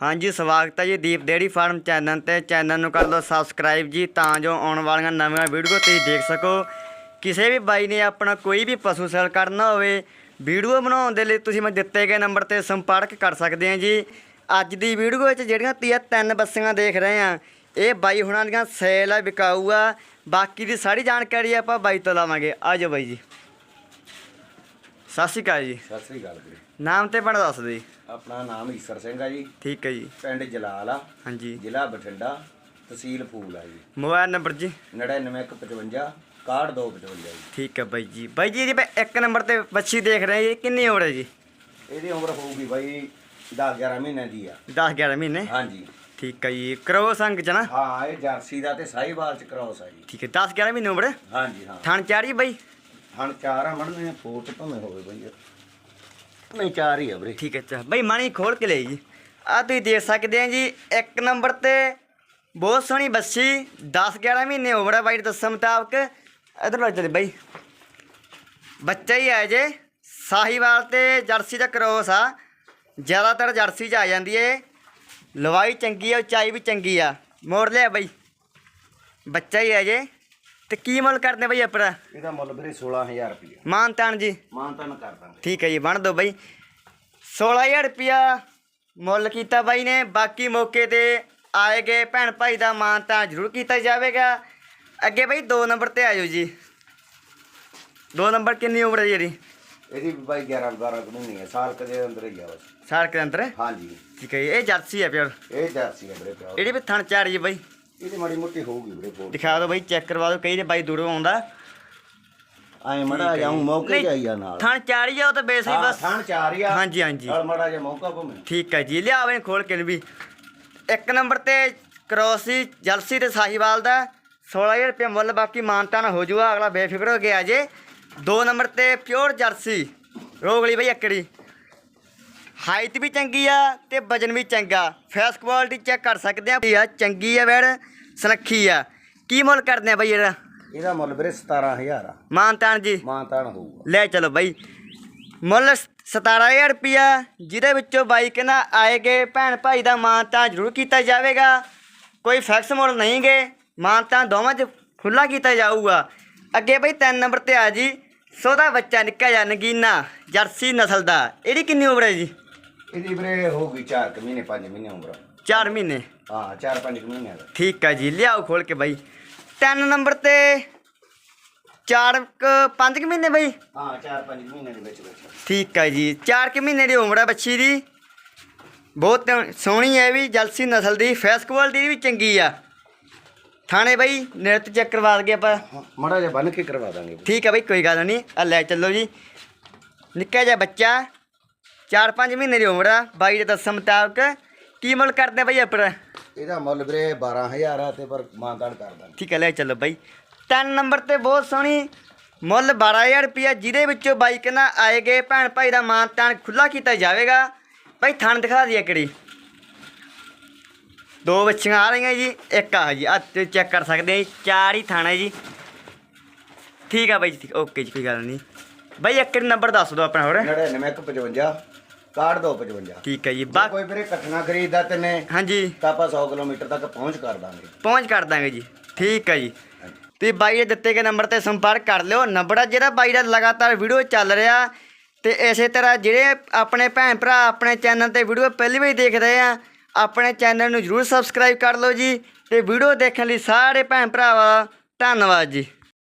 ਹਾਂਜੀ, ਸਵਾਗਤ ਹੈ ਜੀ ਦੀਪ ਡੇਅਰੀ ਫਾਰਮ ਚੈਨਲ ਤੇ। ਚੈਨਲ ਨੂੰ ਕਰ ਲਓ ਸਬਸਕ੍ਰਾਈਬ ਜੀ, ਤਾਂ ਜੋ ਆਉਣ ਵਾਲੀਆਂ ਨਵੀਆਂ ਵੀਡੀਓ ਤੁਸੀਂ ਦੇਖ ਸਕੋ। ਕਿਸੇ ਵੀ ਬਾਈ ਨੇ ਆਪਣਾ ਕੋਈ ਵੀ ਪਸ਼ੂ ਸੇਲ ਕਰਨਾ ਹੋਵੇ, ਵੀਡੀਓ ਬਣਾਉਣ ਦੇ ਲਈ ਤੁਸੀਂ ਮੈਂ ਦਿੱਤੇ ਗਏ ਨੰਬਰ ਤੇ ਸੰਪਰਕ ਕਰ ਸਕਦੇ ਆ ਜੀ। ਅੱਜ ਦੀ ਵੀਡੀਓ ਵਿੱਚ ਜਿਹੜੀਆਂ ਤੀਆ ਤਿੰਨ ਬੱਸੀਆਂ ਦੇਖ ਰਹੇ ਆ ਇਹ ਬਾਈ ਹੁਣਾਂ ਦੀਆਂ ਸੇਲ ਆ, ਵਿਕਾਊ ਆ। ਬਾਕੀ ਦੀ ਸਾਰੀ ਜਾਣਕਾਰੀ ਆਪਾਂ ਬਾਈ ਤੋਂ ਲਾਵਾਂਗੇ। ਆ ਜਾਓ ਬਾਈ ਜੀ। ਸਤਿ ਸ਼੍ਰੀ ਅਕਾਲ ਜੀ। ਸਤਿ ਸ੍ਰੀ ਅਕਾਲ ਵੀਰੇ। ਨਾਮ ਤੇ ਪਿੰਡ ਦੱਸ ਜੀ ਆਪਣਾ ਨਾਮ ਈਸਰ ਸਿੰਘ ਆ ਜੀ। ਠੀਕ ਹੈ ਜੀ। ਪਿੰਡ ਜਲਾਲ ਆ। ਹਾਂਜੀ। ਜ਼ਿਲ੍ਹਾ ਬਠਿੰਡਾ ਤਹਿਸੀਲ ਫੂਲ ਆ ਜੀ। ਮੋਬਾਈਲ ਨੰਬਰ ਜੀ। 99155 6255 ਜੀ। ਠੀਕ ਹੈ ਬਾਈ ਜੀ। ਬਾਈ ਜੀ ਇਹਦੀ ਇੱਕ ਨੰਬਰ ਤੇ ਬੱਚੀ ਦੇਖ ਰਹੇ ਜੀ। ਕਿੰਨੀ ਉਮਰ ਹੈ ਜੀ? ਇਹਦੀ ਉਮਰ ਹੋਊਗੀ ਬਾਈ 10 11 ਮਹੀਨਿਆਂ ਦੀ ਆ। 10 11 ਮਹੀਨੇ? ਹਾਂਜੀ। ਠੀਕ ਹੈ ਜੀ। ਕਰੋ ਸੰਗ ਚ ਨਾ? ਹਾਂ ਇਹ ਜਰਸੀ ਦਾ ਤੇ ਸਾਹੀਵਾਲ ਚ ਕ੍ਰਾਸ ਆ ਜੀ। ਠੀਕ ਹੈ 10 11 ਮਹੀਨੇ ਉਮਰ ਹਾਂਜੀ ਹਾਂ। ਥਣ ਚਾਰੀ ਬਾਈ? ਹਣ ਚਾਰ ਆ ਮੜਨੇ ਫੋਟ ਭਾਵੇਂ ਹੋਵੇ ਬਾਈ ਨਹੀਂ ਚਾਰ ਹੀ ਆ ਵੀਰੇ। ਠੀਕ ਹੈ ਚਾ ਬਾਈ ਮਾਣੀ ਖੋਲ ਕੇ ਲਈ ਜੀ। ਆ ਤੁਸੀਂ ਦੇਖ ਸਕਦੇ ਆ ਜੀ ਇੱਕ ਨੰਬਰ ਤੇ ਬਹੁਤ ਸੋਹਣੀ ਬੱਚੀ 10 11 ਮਹੀਨੇ ਉਮਰ ਹੈ ਬਾਈ ਦੱਸਣ ਮੁਤਾਬਕ। ਇਧਰ ਲੱਗ ਚਲੇ ਬਾਈ। ਬੱਚਾ ਹੀ ਹੈ ਜੇ ਸਾਹੀਵਾਲ ਤੇ ਜਰਸੀ ਦਾ ਕ੍ਰੋਸ ਆ। ਜ਼ਿਆਦਾਤਰ ਜਰਸੀ 'ਚ ਆ ਜਾਂਦੀ ਏ। ਲਵਾਈ ਚੰਗੀ ਆ ਉਚਾਈ ਵੀ ਚੰਗੀ ਆ। ਮੋੜ ਲਿਆ ਬਾਈ। ਬੱਚਾ ਹੀ ਹੈ ਜੇ। ਤੇ ਕੀ ਮੁੱਲ ਕਰਦੇ ਬਾਈ ਆਪਣਾ? ਇਹਦਾ ਮੁੱਲ ਵੀਰੇ 16000 ਰੁਪਏ ਮਾਨ ਤਾਨ ਜੀ। ਮਾਨਤਾ ਨਾ ਕਰ ਦਾਂਗੇ। ਠੀਕ ਹੈ ਜੀ ਬਣ ਦੋ ਬਾਈ। 16000 ਰੁਪਿਆ ਮੁੱਲ ਕੀਤਾ ਬਾਈ ਨੇ। ਬਾਕੀ ਮੌਕੇ ਤੇ ਆਏ ਗਏ ਭੈਣ ਭਾਈ ਦਾ ਮਾਨ ਤਾਂ ਜ਼ਰੂਰ ਕੀਤਾ ਜਾਵੇਗਾ। ਅੱਗੇ ਬਾਈ 2 ਨੰਬਰ ਤੇ ਆਜੋ ਜੀ। 2 ਨੰਬਰ ਕਿੰਨੀ ਉਮਰ ਹੈ ਜੀ ਇਹਦੀ? ਬਾਈ 11 12 ਕੁ ਮਹੀਨੇ ਆ। ਸਾਲ ਕਦੇ ਅੰਦਰ ਹੀ ਆ ਬਸ। ਸਾਲ ਦੇ ਅੰਦਰ? ਹਾਂਜੀ। ਠੀਕ ਹੈ ਜੀ, ਇਹ ਜਰਸੀ ਹੈ ਪਿਓਰ ਇਹ ਜਰਸੀ ਆ ਵੀਰੇ ਪਿਆ ਇਹਦੀ ਵੀ ਥਣ ਚਾਰ ਜੀ ਬਾਈ। ਇਹਦੀ ਮਾੜੀ ਮੋਟੀ ਹੋਊਗੀ ਵੀਰੇ ਫੋਟ ਦਿਖਾ ਦਿਓ ਬਾਈ ਚੈੱਕ ਕਰਵਾ ਦਿਓ ਕਈ ਦੇ ਬਾਈ ਦੂਰੋਂ ਆਉਂਦਾ। ਐ ਮੜਾ ਜਾਉਂ ਮੌਕੇ ਜਾਈਆ ਨਾਲ। ਥਣ ਚਾਰ ਹੀ ਆ ਉਹ ਤਾਂ ਬੇਸੀ ਹਾਂ, ਬਸ। ਥਣ ਚਾਰ ਹੀ ਆ। ਹਾਂਜੀ, ਹਾਂਜੀ। ਨਾਲ ਮੜਾ ਜਾ ਮੌਕਾ ਭਵੇਂ ਠੀਕ ਹੈ ਜੀ ਲਿਆਵੇ ਖੋਲ ਕੇ ਵੀ। ਇੱਕ ਨੰਬਰ ਤੇ ਕਰੋਸੀ ਜਲਸੀ ਤੇ ਸਾਹੀਵਾਲ ਦਾ। 16000 ਰੁਪਏ ਮੁੱਲ ਬਾਕੀ ਮਾਨਤਾ ਨਾ ਹੋ ਜੂਗਾ ਅਗਲਾ ਬੇਫਿਕਰ ਹੋ ਗਿਆ ਜੇ। ਦੋ ਨੰਬਰ ਤੇ ਪਿਓਰ ਜਰਸੀ ਰੋਗਲੀ ਬਈ ਅਕੜੀ ਹਾਈਟ ਵੀ ਚੰਗੀ ਆ ਤੇ ਵਜਨ ਵੀ ਚੰਗਾ। ਫੇਸ ਕੁਆਲਿਟੀ ਚੈੱਕ ਕਰ ਸਕਦੇ ਆ ਆ ਚੰਗੀ ਆ ਵੈੜ ਸੁਨੱਖੀ ਆ। ਕੀ ਮੁੱਲ ਕਰਦੇ ਆ ਬਈ ਇਹਦਾ? ਇਹਦਾ ਮੁੱਲ ਵੀਰੇ 17000 ਆ। ਮਾਨਤਾਨ ਜੀ। ਮਾਂ ਤਾਣ ਹੋਊਗਾ। ਲੈ ਚਲੋ ਬਾਈ। ਮੁੱਲ 17000 ਰੁਪਿਆ ਜਿਹਦੇ ਵਿੱਚੋਂ ਬਾਈ ਕਹਿੰਦਾ ਆਏਗੇ ਭੈਣ ਭਾਈ ਦਾ ਮਾਨ ਤਾਂ ਜ਼ਰੂਰ ਕੀਤਾ ਜਾਵੇਗਾ। ਕੋਈ ਫੈਕਸ ਮੁੱਲ ਨਹੀਂ ਗੇ ਮਾਨ ਤਾਂ ਦੋਵਾਂ 'ਚ ਖੁੱਲਾ ਕੀਤਾ ਜਾਊਗਾ। ਅੱਗੇ ਬਈ 3 ਨੰਬਰ ਤੇ ਆ ਜੀ ਸੋਦਾ ਬੱਚਾ ਨਿੱਕਾ ਜਿਹਾ ਨਗੀਨਾ ਜਰਸੀ ਨਸਲ ਦਾ। ਇਹਦੀ ਕਿੰਨੀ ਉਮਰ ਹੈ ਜੀ? ਇਹਦੀ ਵੀਰੇ ਹੋਊਗੀ 4 ਕੁ ਮਹੀਨੇ 5 ਮਹੀਨੇ ਉਮਰ। 4 ਮਹੀਨੇ? ਹਾਂ 4-5 ਮਹੀਨੇ ਦਾ। ਠੀਕ ਹੈ ਜੀ ਲਿਆਓ ਖੋਲ ਕੇ ਬਾਈ। 3 ਨੰਬਰ ਤੇ 4 5 ਮਹੀਨੇ ਬਈ? ਹਾਂ 4-5 ਮਹੀਨੇ ਦੇ ਵਿੱਚ ਵਿੱਚ। ਠੀਕ ਹੈ ਜੀ 4 ਕਿ ਮਹੀਨੇ ਦੀ ਉਮਰ ਹੈ ਬੱਚੀ ਦੀ। ਬਹੁਤ ਸੋਹਣੀ ਹੈ ਵੀ ਜਲਸੀ ਨਸਲ ਦੀ ਫੇਸ ਕੁਆਲਿਟੀ ਵੀ ਚੰਗੀ ਆ। ਥਾਣੇ ਬਈ ਨਿਰਤ ਚੈੱਕ ਕਰਵਾ ਦਗੇ ਆਪਾਂ। ਮੜਾ ਜਾ ਬੰਨ ਕੇ ਕਰਵਾ ਦਾਂਗੇ। ਠੀਕ ਹੈ ਬਈ ਕੋਈ ਗੱਲ ਨਹੀਂ ਆ ਲੈ ਚੱਲੋ ਜੀ। ਨਿੱਕਾ ਜਿਹਾ ਬੱਚਾ। 4-5 ਮਹੀਨੇ ਦੀ ਉਮਰ ਆ। ਬਾਈ ਦੇ ਦੱਸਣ ਮੁਤਾਬਕ ਕੀ ਮੁੱਲ ਕਰਦੇ ਬਈ ਆਪਣਾ? ਇਹਦਾ ਮੁੱਲ ਵੀਰੇ 12000 ਆ ਤੇ ਪਰ ਮਾਂ ਕਰ ਦਾਂਗੇ। ਠੀਕ ਹੈ ਲੈ ਚੱਲੋ ਬਾਈ। ਤਿੰਨ ਨੰਬਰ ਤੇ ਬਹੁਤ ਸੋਹਣੀ ਮੁੱਲ 12000 ਰੁਪਿਆ ਜਿਹਦੇ ਵਿੱਚੋਂ ਬਾਈ ਕਹਿੰਦਾ ਆਏਗੇ ਭੈਣ ਭਾਈ ਦਾ ਮਾਨ ਤਾਨ ਖੁੱਲਾ ਕੀਤਾ ਜਾਵੇਗਾ। ਬਾਈ ਥਣ ਦਿਖਾ ਦਈਏ ਕਿਹੜੀ ਦੋ ਬੱਚੀਆਂ ਆ ਰਹੀਆਂ ਜੀ ਇੱਕ ਆ ਜੀ ਆ ਚੈੱਕ ਕਰ ਸਕਦੇ ਆ ਚਾਰ ਹੀ ਥਾਣਾ ਜੀ। ਠੀਕ ਆ ਬਾਈ ਜੀ ਓਕੇ ਜੀ ਕੋਈ ਗੱਲ ਨਹੀਂ। ਬਾਈ ਇੱਕ ਨੰਬਰ ਦੱਸ ਦਿਓ ਆਪਣਾ ਹੋਰ। 99155 ਕਾਰਡ ਦੋ 55 ਠੀਕ ਹੈ ਜੀ ਜੇ ਬਾ ਕੋਈ ਵੀਰੇ ਕੱਟਣਾ ਖਰੀਦਦਾ ਤੇ ਨੇ ਹਾਂਜੀ। ਤਾਂ ਆਪਾਂ 100 ਕਿਲੋਮੀਟਰ ਤੱਕ ਪਹੁੰਚ ਕਰ ਦਾਂਗੇ। ਪਹੁੰਚ ਕਰ ਦਾਂਗੇ ਜੀ। ਠੀਕ ਹੈ ਜੀ। ਤੇ ਬਾਈ ਦੇ ਦਿੱਤੇ ਗਏ ਨੰਬਰ ਤੇ ਸੰਪਰਕ ਕਰ ਲਿਓ। ਨੰਬਰ ਆ ਜਿਹੜਾ ਬਾਈ ਦਾ ਲਗਾਤਾਰ ਵੀਡੀਓ ਚੱਲ ਰਿਹਾ। ਤੇ ਇਸੇ ਤਰ੍ਹਾਂ ਜਿਹੜੇ ਆਪਣੇ ਭੈਣ ਭਰਾ ਆਪਣੇ ਚੈਨਲ ਤੇ ਵੀਡੀਓ ਪਹਿਲੀ ਵਾਰ ਦੇਖ ਰਹੇ ਆ ਆਪਣੇ ਚੈਨਲ ਨੂੰ ਜਰੂਰ ਸਬਸਕ੍ਰਾਈਬ ਕਰ ਲਓ ਜੀ। ਤੇ ਵੀਡੀਓ ਦੇਖਣ ਲਈ ਸਾਰੇ ਭੈਣ ਭਰਾਵਾਂ ਦਾ ਧੰਨਵਾਦ ਜੀ।